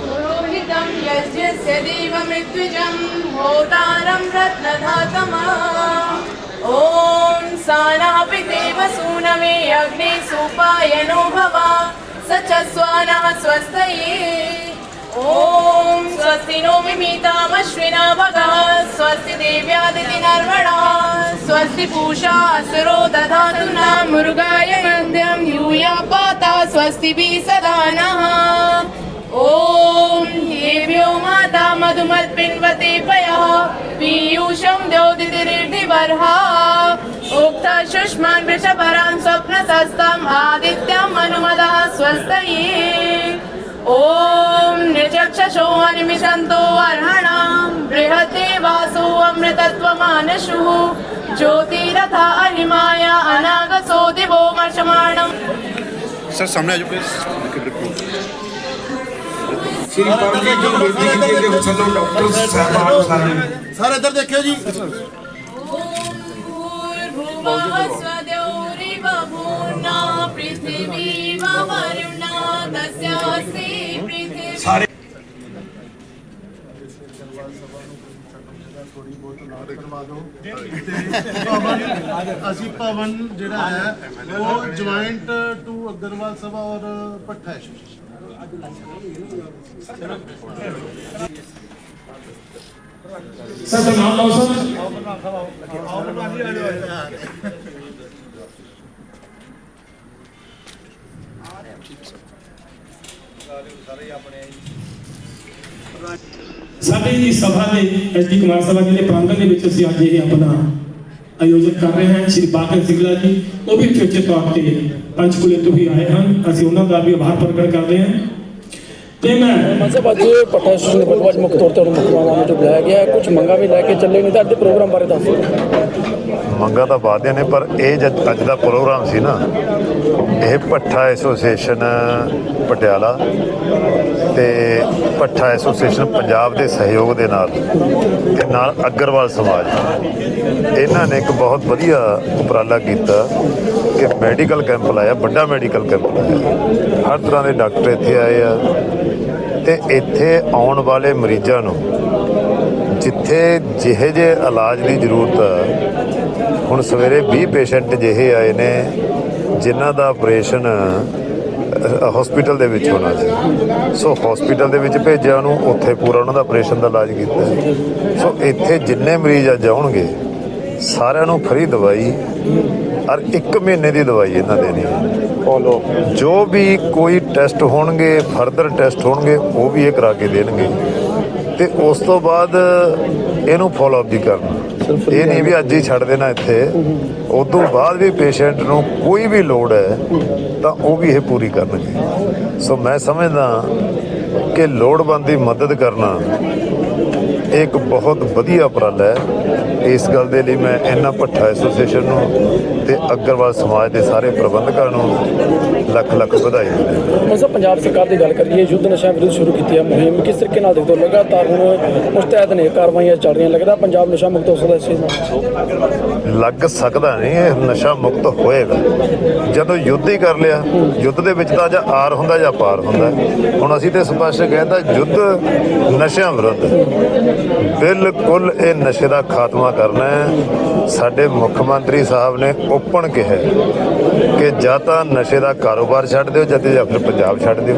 पुरोहितं यज्ञस्य देवमृत्युजं होतारं रत्नधातमा ॐ सानापि देवसूनमे अग्ने सुपायनो भव स च स्वानः स्वस्तये ॐ स्वस्ति नो मिमितामश्विना भगः स्वस्ति देव्यादिति नर्मणा स्वस्ति पूषा असुरो दधातु न मृगाय मध्यं यूया पाता स्वस्तिभिः सदा नः ॐ देव्यो माता मधुमत्पिन्वते पयः पीयूषं द्योतिरिर्धिवर्हा उक्ता शुष्मान् वृषभरान् स्वप्नसस्तम् आदित्यम् अनुमदः स्वस्तये ॐ निचक्षुषो अनिमिषन्तो अर्हणां बृहते वासो अमृतत्वमानशुः। ज्योतिरथा अनिमाया अनागसो दिवो वर्षमाणम्। सर सामने आ श्री पार्वती डॉक्टर साहब इधर देखियो जी। ਸਾਰੇ ਥੋੜੀ ਬਹੁਤ ਨਾਲ ਕਰਵਾ ਦਿਓ ਅਸੀਂ ਭਵਨ ਜਿਹੜਾ ਹੈ ਉਹ ਜੁਆਇੰਟ ਟੂ ਅਗਰਵਾਲ ਸਭਾ ਔਰ ਪੱਠਾ ਸਰ ਦਾ ਨਾਮ ਲਓ ਸਰ ਆਪ ਸਾਡੇ ਜੀ ਸਭਾ ਦੇ ਐਸਡੀ ਕੁਮਾਰ ਸਭਾ ਜੀ ਦੇ ਪ੍ਰਾਂਗਣ ਦੇ ਵਿੱਚ ਅਸੀਂ ਅੱਜ ਇਹ ਆਪਣਾ ਆਯੋਜਨ ਕਰ ਰਹੇ ਹਾਂ, ਸ਼੍ਰੀ ਬਾਕਰ ਸਿੰਘਲਾ ਜੀ, ਉਹ ਵੀ ਚੇਚੇ ਤੌਰ ਤੇ ਪੰਚਕੂਲੇ ਤੋਂ ਹੀ ਆਏ ਹਨ। ਅਸੀਂ ਉਹਨਾਂ ਦਾ ਵੀ ਆਭਾਰ ਪ੍ਰਗਟ ਕਰਦੇ ਹਾਂ। ਤੇ ਮੈਂ ਮਤਲਬ ਅੱਜ ਪਟਨਾ ਸਟੇਸ਼ਨ ਦੇ ਬਲਵਾਜ ਮੁੱਖ ਤੌਰ ਤੇ ਉਹਨੂੰ ਮੁੱਖ ਮਹਿਮਾਨ ਜੋ ਬੁਲਾਇਆ ਗਿਆ ਹੈ। ਕੁਝ ਮੰਗਾਂ ਵੀ ਲੈ ਕੇ ਚੱਲੇ ਨੇ ਤਾਂ ਅੱਜ ਦੇ ਪ੍ਰੋਗਰਾਮ ਬਾਰੇ ਦੱਸੋ ਮੰਗਾਂ ਤਾਂ ਬਾਅਦ ਦੀਆਂ ਨੇ ਪਰ ਇਹ ਜਦ ਅੱਜ ਦਾ ਪ੍ਰੋਗਰਾਮ ਸੀ ਨਾ ਇਹ ਭੱਠਾ ਐਸੋਸੀਏਸ਼ਨ ਪਟਿਆਲਾ ਤੇ ਭੱਠਾ ਐਸੋਸੀਏਸ਼ਨ ਪੰਜਾਬ ਦੇ ਸਹਿਯੋਗ ਦੇ ਨਾਲ ਤੇ ਨਾਲ ਅਗਰਵਾਲ ਸਮਾਜ। ਇਹਨਾਂ ਨੇ ਇੱਕ ਬਹੁਤ ਵਧੀਆ ਉਪਰਾਲਾ ਕੀਤਾ ਕਿ ਮੈਡੀਕਲ ਕੈਂਪ ਲਾਇਆ ਵੱਡਾ ਮੈਡੀਕਲ ਕੈਂਪ ਲਾਇਆ। ਹਰ ਤਰ੍ਹਾਂ ਦੇ ਡਾਕਟਰ ਇੱਥੇ ਆਏ ਆ ਤੇ ਇੱਥੇ ਆਉਣ ਵਾਲੇ ਮਰੀਜ਼ਾਂ ਨੂੰ ਜਿੱਥੇ ਜਿਹੇ ਜੇ ਇਲਾਜ ਦੀ ਜ਼ਰੂਰਤ ਆ, ਹੁਣ ਸਵੇਰੇ 20 ਪੇਸ਼ੈਂਟ ਜਿਹੇ ਆਏ ਨੇ, ਜਿਨ੍ਹਾਂ ਦਾ ਆਪਰੇਸ਼ਨ ਹਸਪੀਟਲ ਦੇ ਵਿੱਚ ਹੋਣਾ ਸੀ। ਸੋ ਹਸਪੀਟਲ ਦੇ ਵਿੱਚ ਭੇਜਿਆ ਉਹਨੂੰ, ਉੱਥੇ ਪੂਰਾ ਉਹਨਾਂ ਦਾ ਆਪਰੇਸ਼ਨ ਦਾ ਇਲਾਜ ਕੀਤਾ। ਸੋ ਇੱਥੇ ਜਿੰਨੇ ਮਰੀਜ਼ ਅੱਜ ਆਉਣਗੇ ਸਾਰਿਆਂ ਨੂੰ ਫ੍ਰੀ ਦਵਾਈ ਔਰ 1 ਮਹੀਨੇ ਦੀ ਦਵਾਈ ਇਹਨਾਂ ਦੇਣੀ ਹੈ। ਫੋਲੋ। ਜੋ ਵੀ ਕੋਈ ਟੈਸਟ ਹੋਣਗੇ ਫਰਦਰ ਟੈਸਟ ਹੋਣਗੇ ਉਹ ਵੀ ਇਹ ਕਰਾ ਕੇ ਦੇਣਗੇ। ਤੇ ਉਸ ਤੋਂ ਬਾਅਦ ਇਹਨੂੰ ਫੋਲੋ ਅਪ ਵੀ ਕਰਨਾ। ਇਹ ਨਹੀਂ ਵੀ ਅੱਜ ਹੀ ਛੱਡ ਦੇਣਾ ਇੱਥੇ। ਉਸ ਤੋਂ ਬਾਅਦ ਵੀ ਪੇਸ਼ੈਂਟ ਨੂੰ ਕੋਈ ਵੀ ਲੋੜ ਹੈ। ਤਾਂ ਉਹ ਵੀ ਇਹ ਪੂਰੀ ਕਰਨਗੇ। ਸੋ ਮੈਂ ਸਮਝਦਾ ਕਿ ਲੋੜਵੰਦ ਦੀ ਮਦਦ ਕਰਨਾ ਇੱਕ ਬਹੁਤ ਵਧੀਆ ਉਪਰਾਲਾ ਹੈ। ਇਸ ਗੱਲ ਦੇ ਲਈ ਮੈਂ ਇਹਨਾਂ ਭੱਠਾ ਐਸੋਸੀਏਸ਼ਨ ਨੂੰ ਤੇ ਅਗਰਵਾਲ ਸਮਾਜ ਦੇ ਸਾਰੇ ਪ੍ਰਬੰਧਕਾਂ ਨੂੰ ਲੱਖ ਲੱਖ ਵਧਾਈ ਮਤਲਬ ਪੰਜਾਬ ਸਰਕਾਰ ਦੀ ਗੱਲ ਕਰੀਏ ਯੁੱਧ ਨਸ਼ਾ ਵਿਰੁੱਧ ਸ਼ੁਰੂ ਕੀਤੀ ਹੈ ਮੁਹਿੰਮ। ਕਿਸ ਤਰੀਕੇ ਨਾਲ ਦੇਖਦੇ ਹੋ? ਲਗਾਤਾਰ ਹੁਣ ਮੁਸਤੈਦ ਨੇ ਕਾਰਵਾਈਆਂ ਚੱਲ ਰਹੀਆਂ। ਲੱਗਦਾ ਪੰਜਾਬ ਨਸ਼ਾ ਮੁਕਤ ਹੋ ਸਕਦਾ ਇਸ ਚੀਜ਼ ਨਾਲ? ਲੱਗ ਸਕਦਾ ਨਹੀਂ ਇਹ ਨਸ਼ਾ ਮੁਕਤ ਹੋਏਗਾ। ਜਦੋਂ ਯੁੱਧ ਹੀ ਕਰ ਲਿਆ ਯੁੱਧ ਦੇ ਵਿੱਚ ਤਾਂ ਜਾਂ ਆਰ ਹੁੰਦਾ ਜਾਂ ਪਾਰ ਹੁੰਦਾ। ਹੁਣ ਅਸੀਂ ਤੇ ਸਪਸ਼ਟ ਕਹਿੰਦਾ ਯੁੱਧ ਨਸ਼ਿਆਂ ਵਿਰੁੱਧ। ਬਿਲਕੁਲ ਇਹ ਨਸ਼ੇ ਦਾ ਖਾਤਮਾ ਕਰਨਾ ਹੈ। ਸਾਡੇ ਮੁੱਖ ਮੰਤਰੀ ਸਾਹਿਬ ਨੇ ਓਪਨ ਕਿਹਾ ਹੈ ਕਿ ਜਾਂ ਤਾਂ ਨਸ਼ੇ ਦਾ ਕਾਰੋਬਾਰ ਛੱਡ ਦਿਓ ਜਾਂ ਤੇ ਜਾਂ ਫਿਰ ਪੰਜਾਬ ਛੱਡ ਦਿਓ।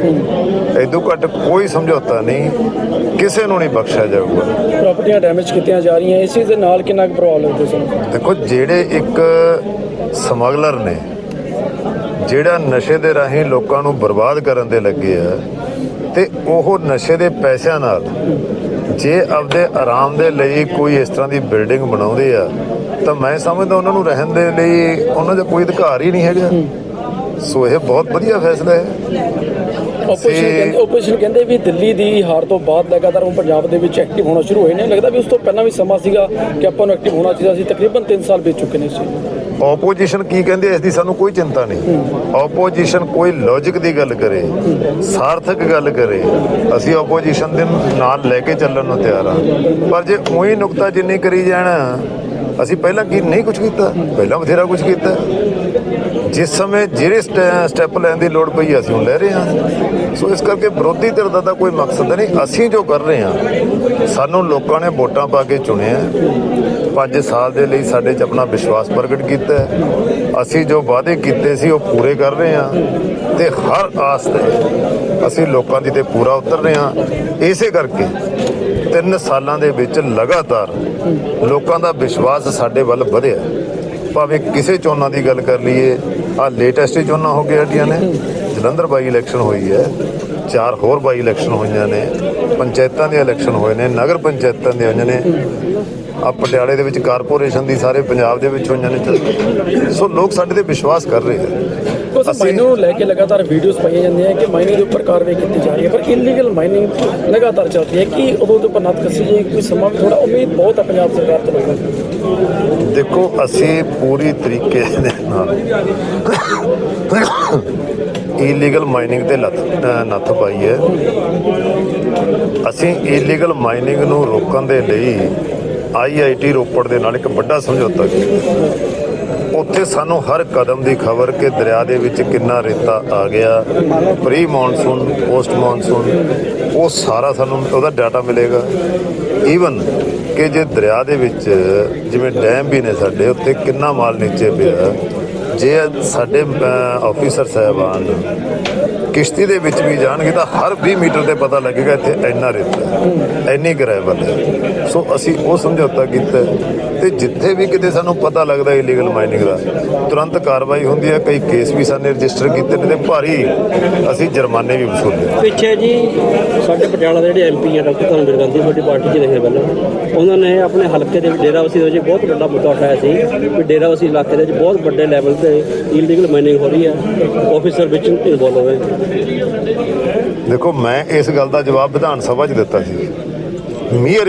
ਇਦੋਂ ਘੱਟ ਕੋਈ ਸਮਝੌਤਾ ਨਹੀਂ ਕਿਸੇ ਨੂੰ ਨਹੀਂ ਬਖਸ਼ਿਆ ਜਾਊਗਾ। ਪ੍ਰਾਪਰਟੀਆਂ ਡੈਮੇਜ ਕੀਤੀਆਂ ਜਾ ਰਹੀਆਂ ਇਸ ਦੇ ਨਾਲ ਕਿੰਨਾ ਕੁ ਪ੍ਰਭਾਵ ਲੱਗਦਾ ਤੁਹਾਨੂੰ ਦੇਖੋ ਜਿਹੜੇ ਇੱਕ ਸਮਗਲਰ ਨੇ ਜਿਹੜਾ ਨਸ਼ੇ ਦੇ ਰਾਹੀਂ ਲੋਕਾਂ ਨੂੰ ਬਰਬਾਦ ਕਰਨ ਦੇ ਲੱਗੇ ਆ ਤੇ ਉਹ ਨਸ਼ੇ ਦੇ ਪੈਸਿਆਂ ਨਾਲ ਜੇ ਆਪਦੇ ਆਰਾਮ ਦੇ ਲਈ ਕੋਈ ਇਸ ਤਰ੍ਹਾਂ ਦੀ ਬਿਲਡਿੰਗ ਬਣਾਉਂਦੇ ਆ ਤਾਂ ਮੈਂ ਸਮਝਦਾ ਉਹਨਾਂ ਨੂੰ ਰਹਿਣ ਦੇ ਲਈ ਉਹਨਾਂ ਦਾ ਕੋਈ ਅਧਿਕਾਰ ਹੀ ਨਹੀਂ ਹੈਗਾ। ਸੋ ਇਹ ਬਹੁਤ ਵਧੀਆ ਫੈਸਲਾ ਹੈ। ਆਪੋਜੀਸ਼ਨ ਕਹਿੰਦੇ ਆਪੋਜੀਸ਼ਨ ਕਹਿੰਦੇ ਵੀ ਦਿੱਲੀ ਦੀ ਹਾਰ ਤੋਂ ਬਾਅਦ ਲਗਾਤਾਰ ਹੁਣ ਪੰਜਾਬ ਦੇ ਵਿੱਚ ਐਕਟਿਵ ਹੋਣਾ ਸ਼ੁਰੂ ਹੋਏ ਨੇ। ਲੱਗਦਾ ਵੀ ਉਸ ਤੋਂ ਪਹਿਲਾਂ ਵੀ ਸਮਾਂ ਸੀਗਾ ਕਿ ਆਪਾਂ ਨੂੰ ਐਕਟਿਵ ਹੋਣਾ ਚਾਹੀਦਾ ਸੀ। ਤਕਰੀਬਨ 3 ਸਾਲ ਬੀਤ ਚੁੱਕੇ ਨੇ ਇਸ। ਆਪੋਜੀਸ਼ਨ ਕੀ ਕਹਿੰਦੀ ਇਸ ਦੀ ਸਾਨੂੰ ਕੋਈ ਚਿੰਤਾ ਨਹੀਂ। ਆਪੋਜੀਸ਼ਨ ਕੋਈ ਲੌਜੀਕ ਦੀ ਗੱਲ ਕਰੇ, ਸਾਰਥਕ ਗੱਲ ਕਰੇ, ਅਸੀਂ ਆਪੋਜੀਸ਼ਨ ਦੇ ਨਾਲ ਲੈ ਕੇ ਚੱਲਣ ਨੂੰ ਤਿਆਰ ਹਾਂ ਪਰ ਜੇ ਉਹੀ ਨੁਕਤਾ ਜਿੰਨੀ ਕਰੀ ਜਾਣਾ, ਅਸੀਂ ਪਹਿਲਾਂ ਕੀ ਨਹੀਂ ਕੁਝ ਕੀਤਾ? ਪਹਿਲਾਂ ਬਥੇਰਾ ਕੁਝ ਕੀਤਾ। ਜਿਸ ਸਮੇਂ ਜਿਹੜੇ ਸਟੈ- ਸਟੈਪ ਲੈਣ ਦੀ ਲੋੜ ਪਈ, ਅਸੀਂ ਉਹ ਲੈ ਰਹੇ ਹਾਂ। ਸੋ ਇਸ ਕਰਕੇ ਵਿਰੋਧੀ ਧਿਰ ਦਾ ਤਾਂ ਕੋਈ ਮਕਸਦ ਨਹੀਂ। ਅਸੀਂ ਜੋ ਕਰ ਰਹੇ ਹਾਂ, ਸਾਨੂੰ ਲੋਕਾਂ ਨੇ ਵੋਟਾਂ ਪਾ ਕੇ ਚੁਣਿਆ ਪੰਜ ਸਾਲ ਦੇ ਲਈ ਸਾਡੇ 'ਚ ਆਪਣਾ ਵਿਸ਼ਵਾਸ ਪ੍ਰਗਟ ਕੀਤਾ ਅਸੀਂ ਜੋ ਵਾਅਦੇ ਕੀਤੇ ਸੀ, ਉਹ ਪੂਰੇ ਕਰ ਰਹੇ ਹਾਂ ਤੇ ਹਰ ਆਸ ਤੇ ਅਸੀਂ ਲੋਕਾਂ ਦੀ ਤੇ ਪੂਰਾ ਉਤਰ ਰਹੇ ਹਾਂ। ਇਸੇ ਕਰਕੇ ਤਿੰਨ ਸਾਲਾਂ ਦੇ ਵਿੱਚ ਲਗਾਤਾਰ ਲੋਕਾਂ ਦਾ ਵਿਸ਼ਵਾਸ ਸਾਡੇ ਵੱਲ ਵਧਿਆ ਭਾਵੇਂ ਕਿਸੇ ਚੋਣਾਂ ਦੀ ਗੱਲ ਕਰ ਲਈਏ ਆ ਲੇਟੈਸਟ ਚੋਣਾਂ ਹੋ ਗਈਆਂ ਨੇ, ਜਲੰਧਰ ਬਾਈ ਇਲੈਕਸ਼ਨ ਹੋਈ ਹੈ। ਚਾਰ ਹੋਰ ਬਾਈ ਇਲੈਕਸ਼ਨ ਹੋਈਆਂ ਨੇ ਪੰਚਾਇਤਾਂ ਦੇ ਇਲੈਕਸ਼ਨ ਹੋਏ ਨੇ ਨਗਰ ਪੰਚਾਇਤਾਂ ਦੇ ਹੋਈਆਂ ਨੇ ਆ ਪਟਿਆਲੇ ਦੇ ਵਿੱਚ ਕਾਰਪੋਰੇਸ਼ਨ ਦੀ ਸਾਰੇ ਪੰਜਾਬ ਦੇ ਵਿੱਚ ਹੋਈਆਂ ਨੇ। ਸੋ ਲੋਕ ਸਾਡੇ ਤੇ ਵਿਸ਼ਵਾਸ ਕਰ ਰਹੇ ਉਸ ਮਾਈਨਿੰਗ ਨੂੰ ਲੈ ਕੇ ਲਗਾਤਾਰ ਵੀਡੀਓਜ਼ ਪਾਈਆਂ ਜਾਂਦੀਆਂ ਕਿ ਮਾਈਨਿੰਗ ਦੇ ਉੱਪਰ ਕਾਰਵਾਈ ਕੀਤੀ ਜਾ ਰਹੀ ਹੈ ਪਰ ਇਲੀਗਲ ਮਾਈਨਿੰਗ ਲਗਾਤਾਰ ਚੱਲਦੀ ਹੈ। ਕਿ ਉਦੋਂ ਤੋਂ ਨੱਥ ਕੱਸੀ ਜਾਏ ਕੋਈ ਸਮਾਂ ਵੀ ਥੋੜਾ ਉਮੀਦ ਬਹੁਤ ਹੈ ਪੰਜਾਬ ਸਰਕਾਰ ਤੋਂ ਲੋਕਾਂ ਨੂੰ। ਦੇਖੋ ਅਸੀਂ ਪੂਰੀ ਤਰੀਕੇ ਦੇ ਨਾਲ ਇਲੀਗਲ ਮਾਈਨਿੰਗ ਤੇ ਲੱਤ ਨੱਥ ਪਾਈ ਹੈ। ਅਸੀਂ ਇਲੀਗਲ ਮਾਈਨਿੰਗ ਨੂੰ ਰੋਕਣ ਦੇ ਲਈ ਆਈਆਈਟੀ ਰੋਪੜ ਦੇ ਨਾਲ ਇੱਕ ਵੱਡਾ ਸਮਝੌਤਾ ਕੀਤਾ। ਉੱਥੇ ਸਾਨੂੰ ਹਰ ਕਦਮ ਦੀ ਖਬਰ ਕਿ ਦਰਿਆ ਦੇ ਵਿੱਚ ਕਿੰਨਾ ਰੇਤਾ ਆ ਗਿਆ ਪ੍ਰੀ ਮੌਨਸੂਨ ਪੋਸਟ ਮੌਨਸੂਨ ਉਹ ਸਾਰਾ ਸਾਨੂੰ ਉਹਦਾ ਡਾਟਾ ਮਿਲੇਗਾ। ਈਵਨ ਕਿ ਜੇ ਦਰਿਆ ਦੇ ਵਿੱਚ ਜਿਵੇਂ ਡੈਮ ਵੀ ਨੇ ਸਾਡੇ, ਉੱਥੇ ਕਿੰਨਾ ਮਾਲ ਨੀਚੇ ਪਿਆ ਜੇ ਸਾਡੇ ਆਫੀਸਰ ਸਾਹਿਬਾਨ ਕਿਸ਼ਤੀ ਦੇ ਵਿੱਚ ਵੀ ਜਾਣਗੇ ਤਾਂ ਹਰ 20 ਮੀਟਰ ਤੇ ਪਤਾ ਲੱਗੇਗਾ ਇੱਥੇ ਇੰਨਾ ਰੇਤਾ ਹੈ, ਇੰਨੀ ਗ੍ਰੈਵਲ ਹੈ ਸੋ ਅਸੀਂ ਉਹ ਸਮਝੌਤਾ ਕੀਤਾ ਤੇ ਜਿੱਥੇ ਵੀ ਕਿਤੇ ਸਾਨੂੰ ਪਤਾ ਲੱਗਦਾ ਇਲੀਗਲ ਮਾਈਨਿੰਗ ਦਾ ਤੁਰੰਤ ਕਾਰਵਾਈ ਹੁੰਦੀ ਹੈ ਕਈ ਕੇਸ ਵੀ ਸਾਨੇ ਰਜਿਸਟਰ ਕੀਤੇ ਨੇ ਤੇ ਭਾਰੀ ਅਸੀਂ ਜੁਰਮਾਨੇ ਵੀ ਵਸੂਲੇ ਪਿੱਛੇ ਜੀ ਸਾਡੇ ਪਟਿਆਲਾ ਦੇ ਜਿਹੜੇ ਐਮਪੀ ਆ ਡਾਕਟਰ ਧਰਮਵੀਰ ਗਾਂਧੀ ਤੁਹਾਡੀ ਪਾਰਟੀ 'ਚ ਰਹੇ ਪਹਿਲਾਂ। ਉਹਨਾਂ ਨੇ ਆਪਣੇ ਹਲਕੇ ਦੇ ਵਿੱਚ ਡੇਰਾਬੱਸੀ ਦੇ ਵਿੱਚ ਬਹੁਤ ਵੱਡਾ ਮੁੱਦਾ ਉਠਾਇਆ ਸੀ ਕਿ ਡੇਰਾਬੱਸੀ ਇਲਾਕੇ ਦੇ ਵਿੱਚ ਬਹੁਤ ਵੱਡੇ ਲੈਵਲ ਤੇ ਇਲੀਗਲ ਮਾਈਨਿੰਗ ਹੋ ਰਹੀ ਹੈ ਆਫੀਸਰ ਵਿੱਚ ਇਨਵੋਲਵ ਹੋਏ। ਦੇਖੋ ਮੈਂ ਇਸ ਗੱਲ ਦਾ ਜਵਾਬ ਵਿਧਾਨ ਸਭਾ 'ਚ ਦਿੱਤਾ ਸੀ। ਮੀਅਰ